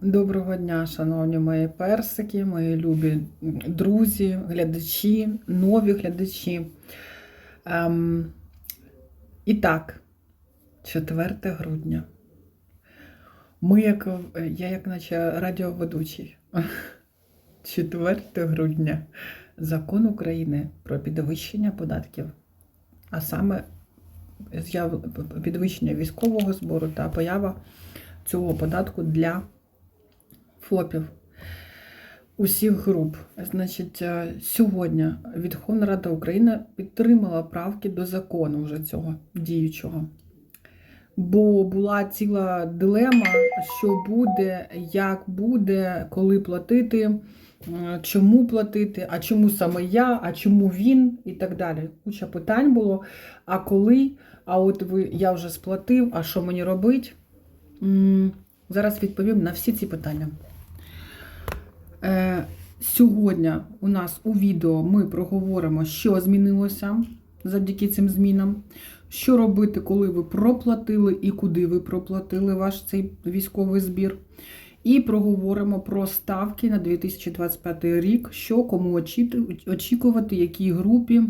Доброго дня, шановні мої персики, мої любі друзі, глядачі, нові глядачі. Ем, і так, 4 грудня. Ми, як я, як наче радіоведучий. 4 грудня. Закон України про підвищення податків, а саме підвищення військового збору та поява цього податку для ФОПів усіх груп. Значить, е, сьогодні Верховна Рада України підтримала правки до закону вже цього діючого. Бо була ціла дилема, що буде, як буде, коли платити, чому платити, а чому саме я, а чому він, і так далі. Куча питань було. А коли? А от ви я вже сплатив, а що мені робити? Зараз відповім на всі ці питання. Е, Сьогодні у нас у відео ми проговоримо, що змінилося завдяки цим змінам, що робити, коли ви проплатили і куди ви проплатили ваш цей військовий збір. І проговоримо про ставки на 2025 рік, що кому очікувати, якій групі,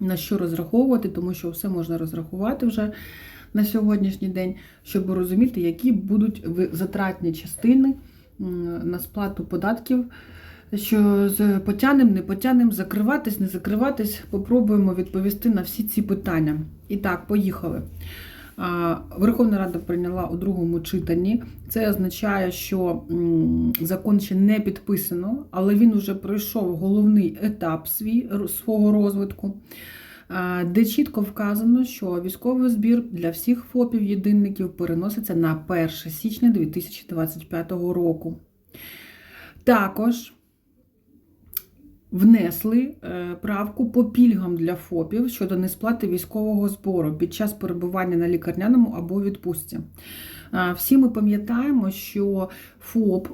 на що розраховувати, тому що все можна розрахувати вже на сьогоднішній день, щоб розуміти, які будуть затратні частини на сплату податків. Що з потянем, не потянем, закриватись, не закриватись, попробуємо відповісти на всі ці питання. І так, поїхали. Верховна Рада прийняла у другому читанні. Це означає, що закон ще не підписано, але він вже пройшов головний етап свій, свого розвитку, де чітко вказано, що військовий збір для всіх ФОПів єдинників переноситься на 1 січня 2025 року. Також внесли е, правку по пільгам для ФОПів щодо несплати військового збору під час перебування на лікарняному або відпустці. Всі ми пам'ятаємо, що ФОП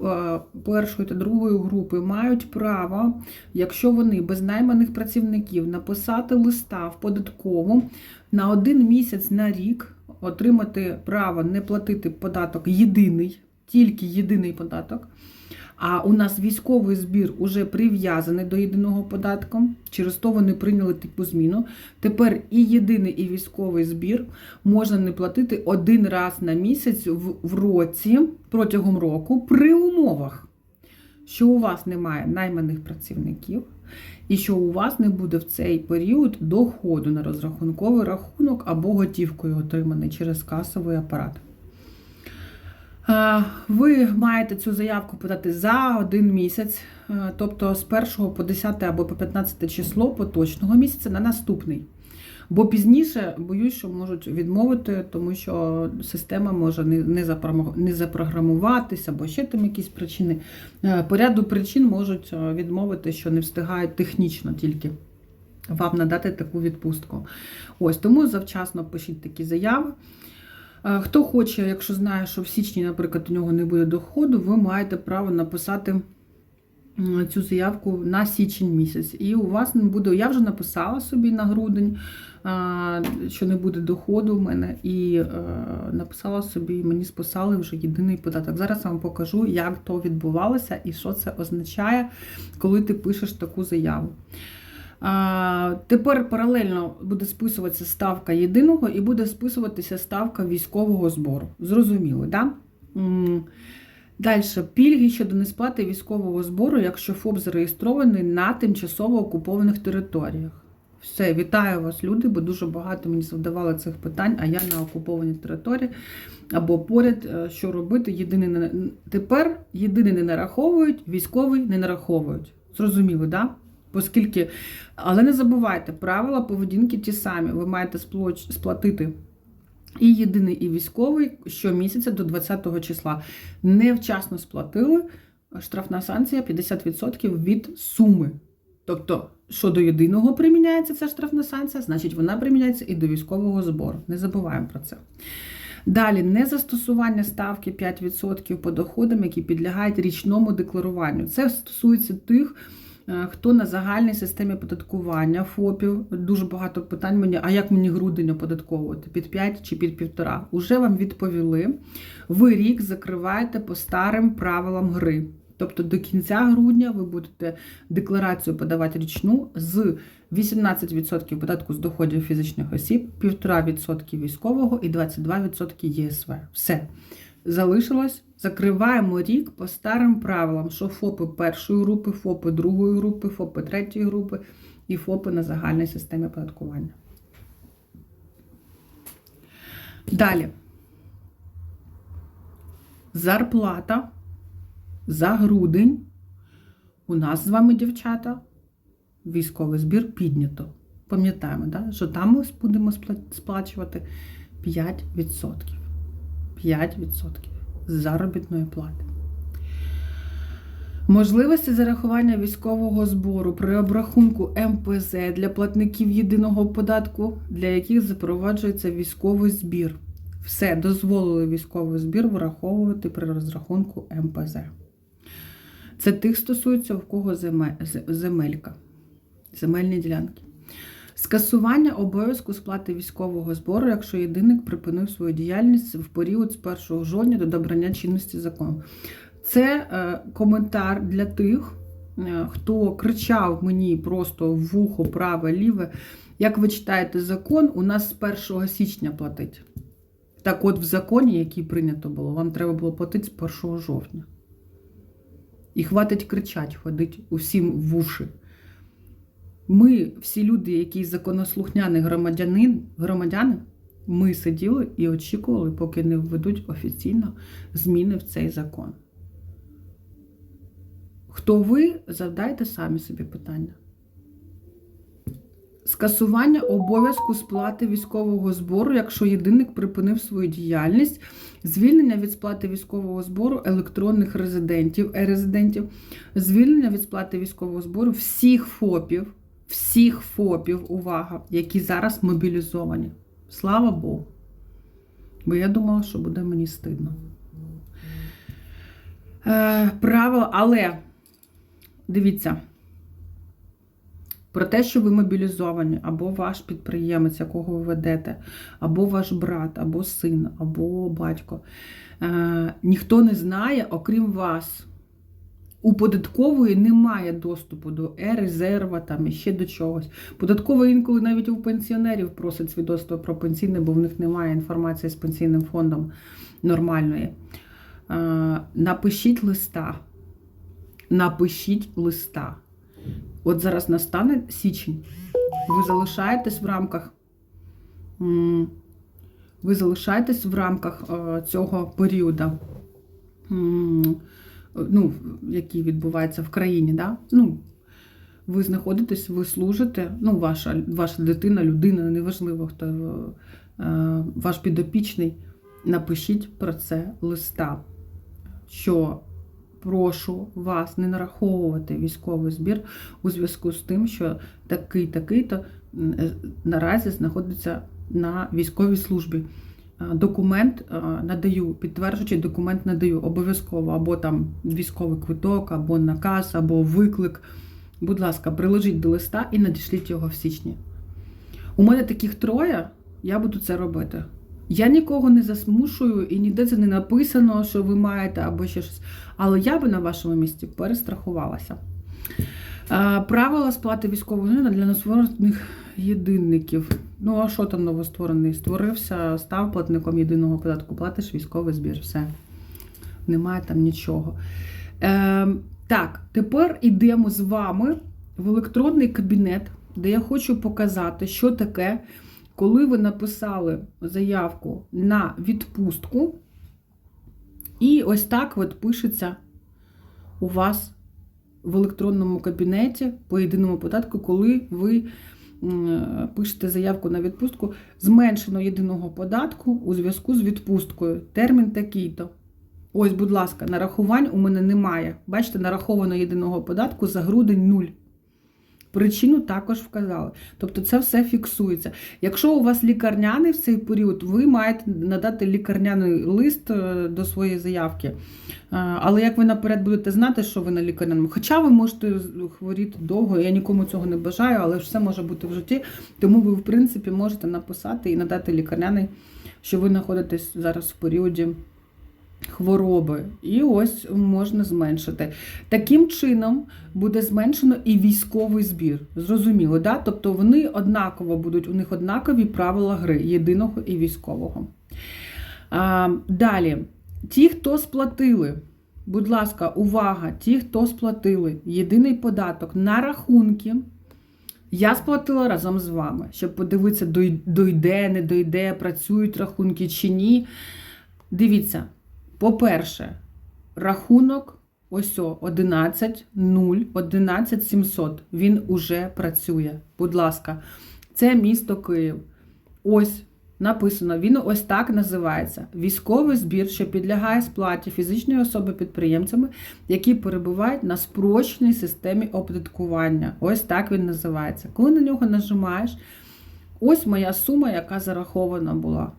першої та другої групи мають право, якщо вони без найманих працівників, написати листа в податкову на один місяць на рік отримати право не платити податок єдиний, тільки єдиний податок. А у нас військовий збір уже прив'язаний до єдиного податку. Через то вони прийняли таку зміну. Тепер і єдиний, і військовий збір можна не платити один раз на місяць в, в році протягом року при умовах, що у вас немає найманих працівників, і що у вас не буде в цей період доходу на розрахунковий рахунок або готівкою отриманий через касовий апарат. Е, Ви маєте цю заявку подати за один місяць, е, тобто з 1 по 10 або по 15 число поточного місяця на наступний. Бо пізніше боюсь, що можуть відмовити, тому що система може не, не, запрограм- не запрограмуватися, або ще там якісь причини. Е, По ряду причин можуть відмовити, що не встигають технічно тільки вам надати таку відпустку. Ось тому завчасно пишіть такі заяви. Е, Хто хоче, якщо знає, що в січні, наприклад, у нього не буде доходу, ви маєте право написати цю заявку на січень місяць. І у вас не буде. Я вже написала собі на грудень, що не буде доходу в мене, і е, написала собі, мені списали вже єдиний податок. Зараз я вам покажу, як то відбувалося і що це означає, коли ти пишеш таку заяву. Тепер паралельно буде списуватися ставка єдиного і буде списуватися ставка військового збору. Зрозуміло, так? Да? Далі пільги щодо несплати військового збору, якщо ФОП зареєстрований на тимчасово окупованих територіях. Все, вітаю вас, люди, бо дуже багато мені завдавали цих питань, а я на окупованій території або поряд, е, що робити. Єдиний не... Тепер єдиний не нараховують, військовий не нараховують. Зрозуміли, так? Да? Оскільки, але не забувайте, правила поведінки ті самі. Ви маєте сплатити і єдиний, і військовий щомісяця до 20-го числа. Невчасно сплатили, штрафна санкція 50% від суми. Тобто, що до єдиного приміняється ця штрафна санкція, значить вона приміняється і до військового збору. Не забуваємо про це. Далі незастосування ставки 5% по доходам, які підлягають річному декларуванню. Це стосується тих Хто на загальній системі податкування ФОПів? Дуже багато питань мені, а як мені грудень оподатковувати? Під 5 чи під 1,5? Уже вам відповіли. Ви рік закриваєте по старим правилам гри. Тобто до кінця грудня ви будете декларацію подавати річну з 18% податку з доходів фізичних осіб, 1,5% військового і 22% ЄСВ. Все. Залишилось. Закриваємо рік по старим правилам, що ФОПи першої групи, ФОПи другої групи, ФОПи третьої групи і ФОПи на загальній системі оподаткування. Далі. Зарплата за грудень. У нас з вами, дівчата, військовий збір піднято. Пам'ятаємо, да? що там ми будемо сплачувати 5%. 5% заробітної плати. Можливості зарахування військового збору при обрахунку МПЗ для платників єдиного податку, для яких запроваджується військовий збір. Все, дозволили військовий збір враховувати при розрахунку МПЗ. Це тих стосується, в кого земелька, земельні ділянки. Скасування обов'язку сплати військового збору, якщо єдиник припинив свою діяльність в період з 1 жовтня до добрання чинності закону. Це е, коментар для тих, е, хто кричав мені просто в вухо праве, ліве. Як ви читаєте закон, у нас з 1 січня платить. Так от в законі, який прийнято було, вам треба було платити з 1 жовтня. І хватить кричать, ходить усім в уші. Ми, всі люди, які законослухняні громадянин, громадяни, ми сиділи і очікували, поки не введуть офіційно зміни в цей закон. Хто ви, завдайте самі собі питання. Скасування обов'язку сплати військового збору, якщо єдиник припинив свою діяльність, звільнення від сплати військового збору електронних резидентів, е-резидентів, звільнення від сплати військового збору всіх ФОПів, всіх ФОПів, увага, які зараз мобілізовані. Слава Богу. Бо я думала, що буде мені стидно. Е, правило, але дивіться. Про те, що ви мобілізовані, або ваш підприємець, якого ви ведете, або ваш брат, або син, або батько. Е, ніхто не знає, окрім вас. У податкової немає доступу до е-резерва, там і ще до чогось. Податкова інколи навіть у пенсіонерів просить свідоцтво про пенсійне, бо в них немає інформації з пенсійним фондом нормальної. Напишіть листа. Напишіть листа. От зараз настане січень. Ви залишаєтесь в рамках. Ви залишаєтесь в рамках е, цього періоду, ну, який відбувається в країні. Да? Ну, ви знаходитесь, ви служите, ну, ваша, ваша дитина, людина, неважливо, хто е, ваш підопічний. Напишіть про це листа, що прошу вас не нараховувати військовий збір у зв'язку з тим, що такий такий-то е, наразі знаходиться на військовій службі. Е, Документ е, надаю, підтверджуючий документ надаю обов'язково, або там військовий квиток, або наказ, або виклик. Будь ласка, приложіть до листа і надішліть його в січні. У мене таких троє, я буду це робити. Я нікого не засмушую і ніде це не написано, що ви маєте або ще щось. Але я би на вашому місці перестрахувалася. Е, Правила сплати військового гнина для новостворених єдинників. Ну, а що там новостворений? Створився, став платником єдиного податку, платиш військовий збір. Все. Немає там нічого. Е, так, тепер йдемо з вами в електронний кабінет, де я хочу показати, що таке, коли ви написали заявку на відпустку. І ось так от пишеться у вас в електронному кабінеті по єдиному податку, коли ви пишете заявку на відпустку зменшено єдиного податку у зв'язку з відпусткою. Термін такий-то. Ось, будь ласка, нарахувань у мене немає. Бачите, нараховано єдиного податку за грудень 0. Причину також вказали. Тобто це все фіксується. Якщо у вас лікарняний в цей період, ви маєте надати лікарняний лист е, до своєї заявки. Е, Але як ви наперед будете знати, що ви на лікарняному, хоча ви можете хворіти довго, я нікому цього не бажаю, але все може бути в житті, тому ви, в принципі, можете написати і надати лікарняний, що ви знаходитесь зараз в періоді хвороби. І ось можна зменшити. Таким чином буде зменшено і військовий збір. Зрозуміло, да? Тобто вони однаково будуть, у них однакові правила гри єдиного і військового. А, далі, ті, хто сплатили. Будь ласка, увага! Ті, хто сплатили єдиний податок на рахунки, я сплатила разом з вами, щоб подивитися, дойде, не дойде, працюють рахунки чи ні. Дивіться, по-перше, рахунок ось 11 0 11 700. Він уже працює. Будь ласка, це місто Київ. Ось написано, він ось так називається: військовий збір, що підлягає сплаті фізичної особи підприємцями, які перебувають на спрощеній системі оподаткування. Ось так він називається. Коли на нього нажимаєш, ось моя сума, яка зарахована була.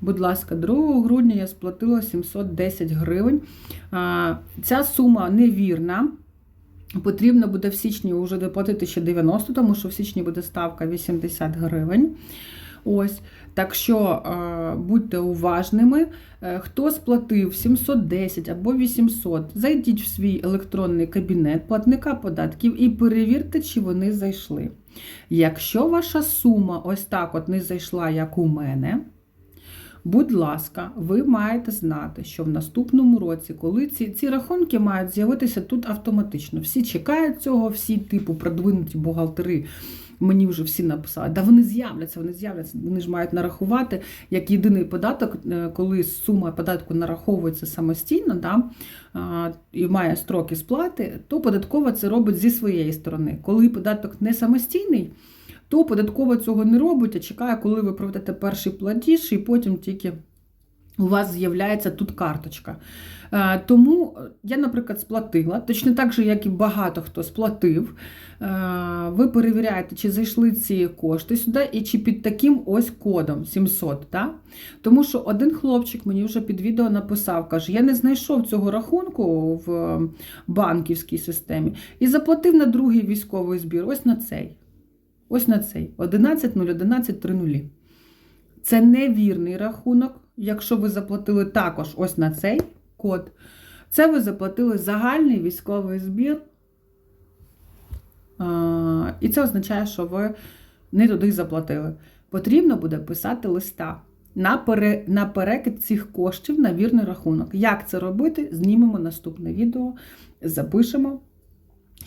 Будь ласка, 2 грудня я сплатила 710 гривень. Ця сума невірна. Потрібно буде в січні вже доплатити ще 90, тому що в січні буде ставка 80 гривень. Ось, так що будьте уважними. Е, Хто сплатив 710 або 800, зайдіть в свій електронний кабінет платника податків і перевірте, чи вони зайшли. Якщо ваша сума ось так от не зайшла, як у мене, Будь ласка, ви маєте знати, що в наступному році, коли ці, ці рахунки мають з'явитися тут автоматично. Всі чекають цього, всі типу продвинуті бухгалтери. Мені вже всі написали, да вони з'являться, вони з'являться, вони ж мають нарахувати як єдиний податок, е, коли сума податку нараховується самостійно, да, і має строки сплати, то податкова це робить зі своєї сторони. Коли податок не самостійний, то податкова цього не робить, а чекає, коли ви проведете перший платіж, і потім тільки у вас з'являється тут карточка. Е, Тому я, наприклад, сплатила, точно так же, як і багато хто сплатив. Е, Ви перевіряєте, чи зайшли ці кошти сюди, і чи під таким ось кодом 700. Да? Тому що один хлопчик мені вже під відео написав, каже, я не знайшов цього рахунку в банківській системі і заплатив на другий військовий збір, ось на цей. Ось на цей 11.011.30. Це невірний рахунок. Якщо ви заплатили також ось на цей код, це ви заплатили загальний військовий збір. І це означає, що ви не туди заплатили. Потрібно буде писати листа на, пере, на перекид цих коштів на вірний рахунок. Як це робити? Знімемо наступне відео, запишемо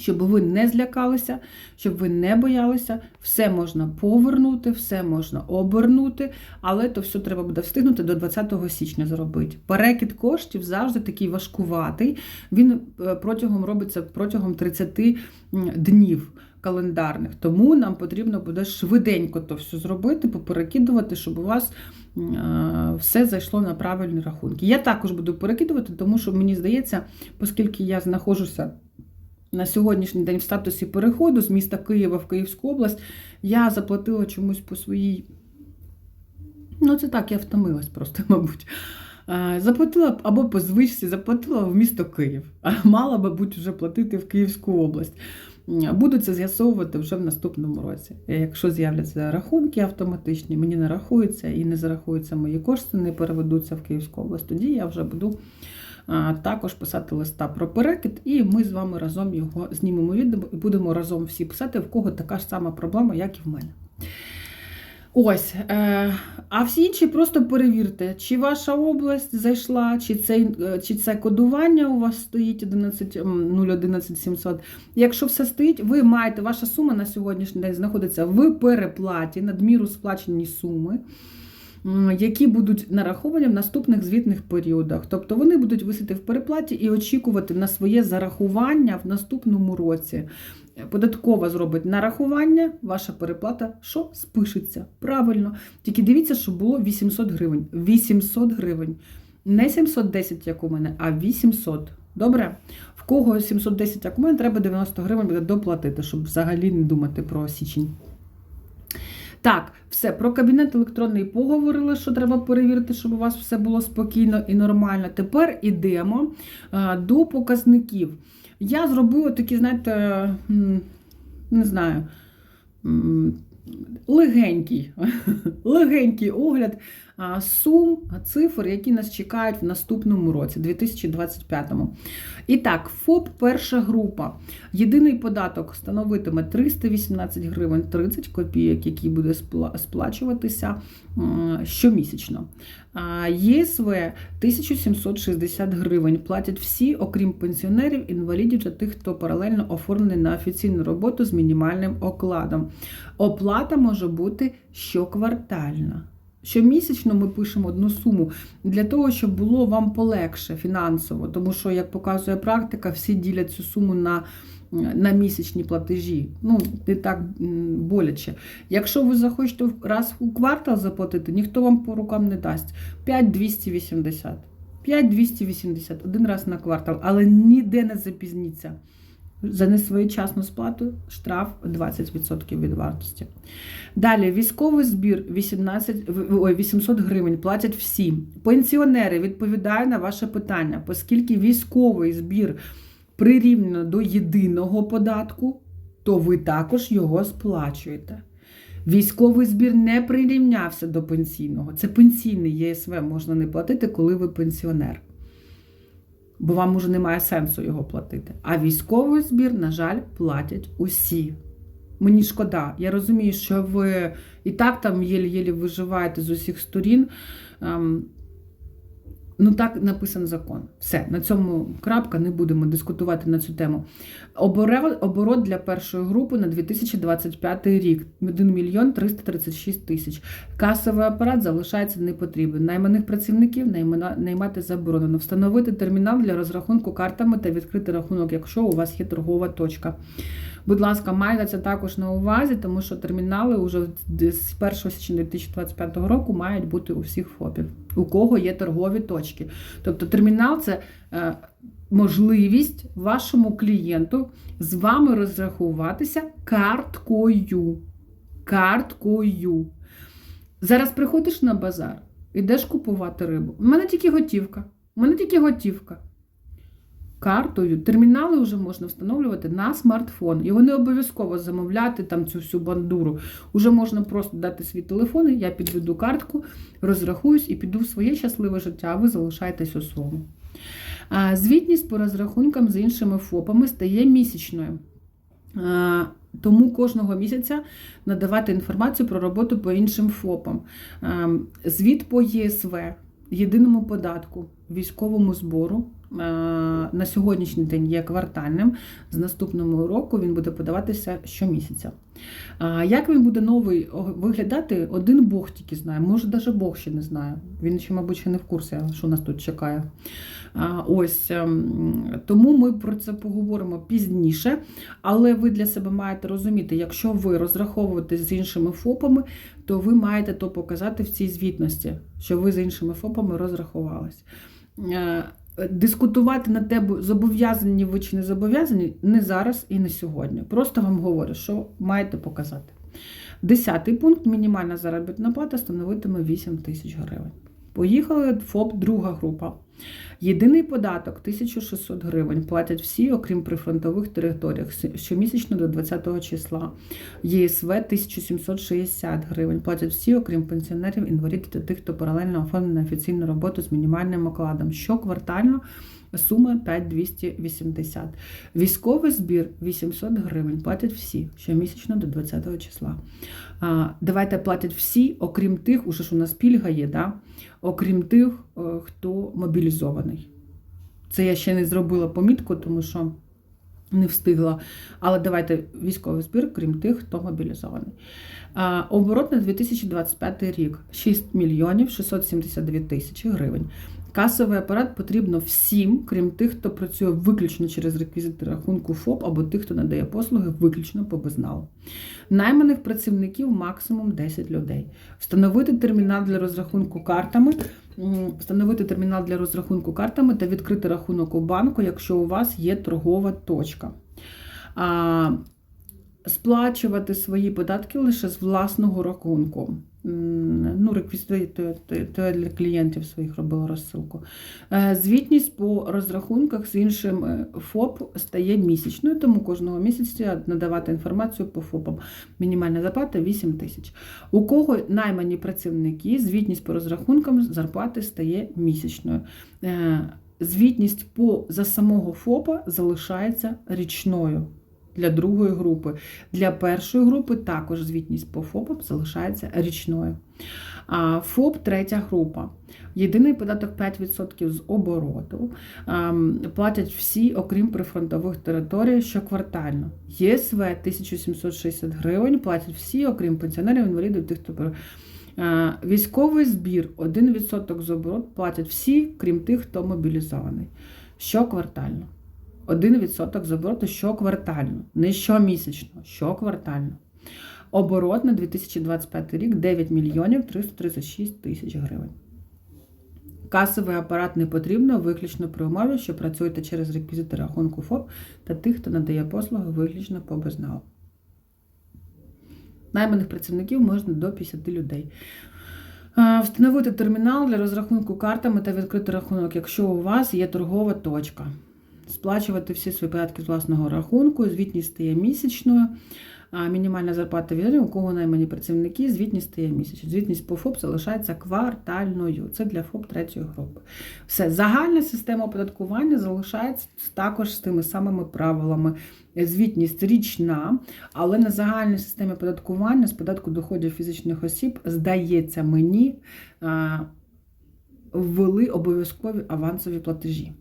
щоб ви не злякалися, щоб ви не боялися, все можна повернути, все можна обернути, але то все треба буде встигнути до 20 січня зробити. Перекид коштів завжди такий важкуватий. Він е, протягом робиться протягом 30 днів. Календарних, тому нам потрібно буде швиденько то все зробити, поперекидувати, щоб у вас е, все зайшло на правильні рахунки. Я також буду перекидувати, тому що мені здається, оскільки я знаходжуся на сьогоднішній день в статусі переходу з міста Києва в Київську область, я заплатила чомусь по своїй. Ну, це так, я втомилась просто, мабуть. Заплатила або по звичці, заплатила в місто Київ, а мала, мабуть, вже платити в Київську область. Буду це з'ясовувати вже в наступному році. Якщо з'являться рахунки автоматичні, мені не рахуються і не зарахуються мої кошти, не переведуться в Київську область, тоді я вже буду також писати листа про перекид, і ми з вами разом його знімемо відео і будемо разом всі писати, в кого така ж сама проблема, як і в мене. Ось, е, а всі інші просто перевірте, чи ваша область зайшла, чи це, чи це кодування у вас стоїть 11, 011 700. Якщо все стоїть, ви маєте, ваша сума на сьогоднішній день знаходиться в переплаті, надміру сплачені суми які будуть нараховані в наступних звітних періодах. Тобто вони будуть висіти в переплаті і очікувати на своє зарахування в наступному році. Податкова зробить нарахування, ваша переплата що спишеться. Правильно. Тільки дивіться, що було 800 гривень. 800 гривень. Не 710, як у мене, а 800. Добре? В кого 710 акумулятор, треба 90 гривень буде доплатити, щоб взагалі не думати про січень. Так, все, про кабінет електронний поговорили, що треба перевірити, щоб у вас все було спокійно і нормально. Тепер ідемо а, до показників. Я зробила такі, знаєте, не знаю, легенький, легенький огляд сум, цифр, які нас чекають в наступному році, 2025-му. І так, ФОП перша група. Єдиний податок становитиме 318 гривень 30 копійок, який буде сплачуватися щомісячно. ЄСВ 1760 гривень платять всі, окрім пенсіонерів, інвалідів та тих, хто паралельно оформлений на офіційну роботу з мінімальним окладом. Оплата може бути щоквартальна. Щомісячно ми пишемо одну суму для того, щоб було вам полегше фінансово, тому що, як показує практика, всі ділять цю суму на, на місячні платежі. Ну, не так боляче. Якщо ви захочете раз у квартал заплатити, ніхто вам по рукам не дасть. 5,280. 5,280 один раз на квартал, але ніде не запізніться. За несвоєчасну сплату штраф 20% від вартості. Далі військовий збір 18, ой, 800 гривень платять всі. Пенсіонери відповідаю на ваше питання, оскільки військовий збір прирівняно до єдиного податку, то ви також його сплачуєте. Військовий збір не прирівнявся до пенсійного. Це пенсійний ЄСВ можна не платити, коли ви пенсіонер. Бо вам уже немає сенсу його платити. А військовий збір, на жаль, платять усі. Мені шкода. Я розумію, що ви і так там єлі-єлі виживаєте з усіх сторін. Ну, так написан закон. Все, на цьому крапка, не будемо дискутувати на цю тему. Оборот для першої групи на 2025 рік 1 мільйон 336 тисяч. Касовий апарат залишається непотрібним. Найманих працівників наймати заборонено. Встановити термінал для розрахунку картами та відкрити рахунок, якщо у вас є торгова точка. Будь ласка, майте це також на увазі, тому що термінали вже з 1 січня 2025 року мають бути у всіх ФОПів, у кого є торгові точки. Тобто термінал це е, можливість вашому клієнту з вами розрахуватися карткою. Карткою. Зараз приходиш на базар, ідеш купувати рибу. У мене тільки готівка. У мене тільки готівка. Картою. Термінали вже можна встановлювати на смартфон. Його не обов'язково замовляти там цю всю бандуру. Уже можна просто дати свій телефон, я підведу картку, розрахуюсь і піду в своє щасливе життя, а ви залишаєтесь у своєму. Звітність по розрахункам з іншими ФОПами стає місячною. Тому кожного місяця надавати інформацію про роботу по іншим ФОПам. Звіт по ЄСВ, єдиному податку, військовому збору на сьогоднішній день є квартальним. З наступного року він буде подаватися щомісяця. Як він буде новий виглядати, один Бог тільки знає. Може, навіть Бог ще не знає. Він ще, мабуть, ще не в курсі, що нас тут чекає. Ось ем, тому ми про це поговоримо пізніше. Але ви для себе маєте розуміти, якщо ви розраховуєте з іншими ФОПами, то ви маєте то показати в цій звітності, що ви з іншими ФОПами розрахувались. Дискутувати на те, зобов'язані ви чи не зобов'язані, не зараз і не сьогодні. Просто вам говорю, що маєте показати. Десятий пункт мінімальна заробітна плата становитиме 8 тисяч гривень. Поїхали ФОП, друга група. Єдиний податок 1600 гривень платять всі, окрім прифронтових територіях, щомісячно до 20 числа. ЄСВ 1760 гривень платять всі, окрім пенсіонерів, інвалідів та тих, хто паралельно оформлений на офіційну роботу з мінімальним окладом. Щоквартально сума 5280. Військовий збір 800 гривень платять всі, щомісячно до 20 числа. А, Давайте платять всі, окрім тих, уже ж у нас пільга є, да? окрім тих, е, хто мобілізований. Це я ще не зробила помітку, тому що не встигла. Але давайте військовий збір, крім тих, хто мобілізований. А, Оборот на 2025 рік 6 мільйонів 672 тисячі гривень. Касовий апарат потрібно всім, крім тих, хто працює виключно через реквізити рахунку ФОП або тих, хто надає послуги виключно по безналу. Найманих працівників максимум 10 людей. Встановити термінал для розрахунку картами встановити термінал для розрахунку картами та відкрити рахунок у банку, якщо у вас є торгова точка. Сплачувати свої податки лише з власного рахунку. Ну, реквізити для клієнтів своїх робила розсилку. Е, Звітність по розрахунках з іншим е, ФОП стає місячною, тому кожного місяця надавати інформацію по ФОПам. Мінімальна зарплата 8 тисяч. У кого наймані працівники, звітність по розрахункам зарплати стає місячною. Е, Звітність по за самого ФОПа залишається річною для другої групи. Для першої групи також звітність по ФОПам залишається річною. ФОП третя група. Єдиний податок 5% з обороту. Платять всі, окрім прифронтових територій, щоквартально. ЄСВ 1760 гривень, платять всі, окрім пенсіонерів, інвалідів, тих, хто Військовий збір 1% з обороту платять всі, крім тих, хто мобілізований. Щоквартально. 1% з обороту щоквартально. Не щомісячно, щоквартально. Оборот на 2025 рік 9 мільйонів 336 тисяч гривень. Касовий апарат не потрібно виключно при умові, що працюєте через реквізити рахунку ФОП та тих, хто надає послуги виключно по безналу. Найманих працівників можна до 50 людей. Встановити термінал для розрахунку картами та відкрити рахунок, якщо у вас є торгова точка. Сплачувати всі свої податки з власного рахунку, звітність стає місячною. А мінімальна зарплата відомі, у кого наймані працівники, звітність стає місячною. Звітність по ФОП залишається квартальною. Це для ФОП третьої групи. Все, загальна система оподаткування залишається також з тими самими правилами. Звітність річна, але на загальній системі оподаткування з податку доходів фізичних осіб, здається мені, ввели обов'язкові авансові платежі.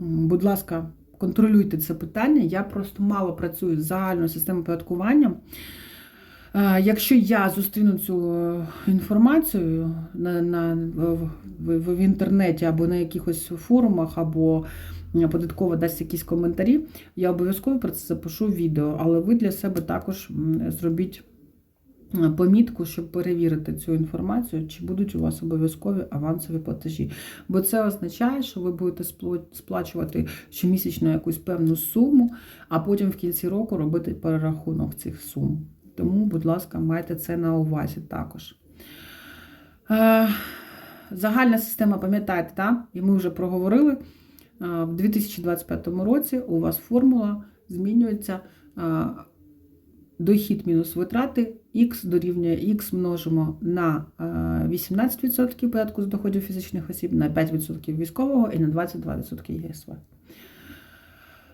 Будь ласка, контролюйте це питання. Я просто мало працюю з загальною системою оподаткування. Е, Якщо я зустріну цю е, інформацію на, на, в, в, інтернеті або на якихось форумах, або податкова дасть якісь коментарі, я обов'язково про це запишу відео, але ви для себе також зробіть помітку, щоб перевірити цю інформацію, чи будуть у вас обов'язкові авансові платежі. Бо це означає, що ви будете сплачувати щомісячно якусь певну суму, а потім в кінці року робити перерахунок цих сум. Тому, будь ласка, майте це на увазі також. Е, Загальна система, пам'ятаєте, так? і ми вже проговорили. е, В 2025 році у вас формула змінюється е, дохід мінус витрати, х дорівнює х множимо на е, 18% податку з доходів фізичних осіб, на 5% військового і на 22% ЄСВ.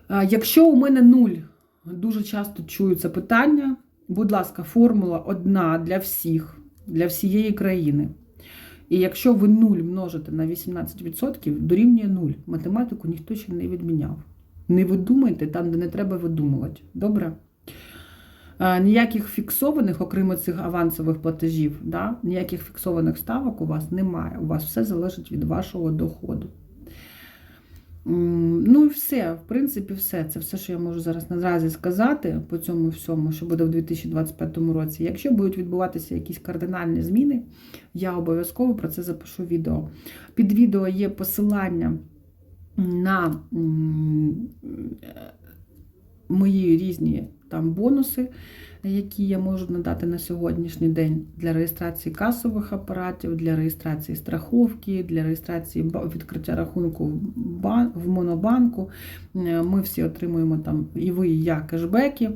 Е, Якщо у мене нуль, дуже часто чую це питання, будь ласка, формула одна для всіх, для всієї країни. І якщо ви 0 множите на 18%, дорівнює 0. Математику ніхто ще не відміняв. Не видумайте там, де не треба видумувати. Добре? Е, Ніяких фіксованих, окрім цих авансових платежів, да? ніяких фіксованих ставок у вас немає. У вас все залежить від вашого доходу. Ну і все, в принципі, все. Це все, що я можу зараз наразі сказати по цьому всьому, що буде в 2025 році. Якщо будуть відбуватися якісь кардинальні зміни, я обов'язково про це запишу відео. Під відео є посилання на мої різні там бонуси, які я можу надати на сьогоднішній день для реєстрації касових апаратів, для реєстрації страховки, для реєстрації відкриття рахунку в ба- в монобанку. Е, Ми всі отримуємо там і ви, і я кешбеки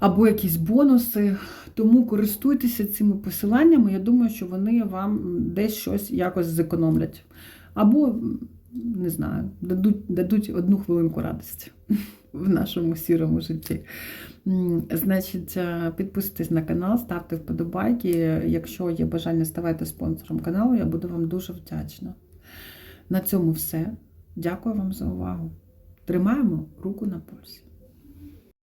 або якісь бонуси. Тому користуйтеся цими посиланнями. Я думаю, що вони вам десь щось якось зекономлять. Або, не знаю, дадуть, дадуть одну хвилинку радості в нашому сірому житті. Значить, е, підписуйтесь на канал, ставте вподобайки. Якщо є бажання, ставайте спонсором каналу, я буду вам дуже вдячна. На цьому все. Дякую вам за увагу. Тримаємо руку на пульсі.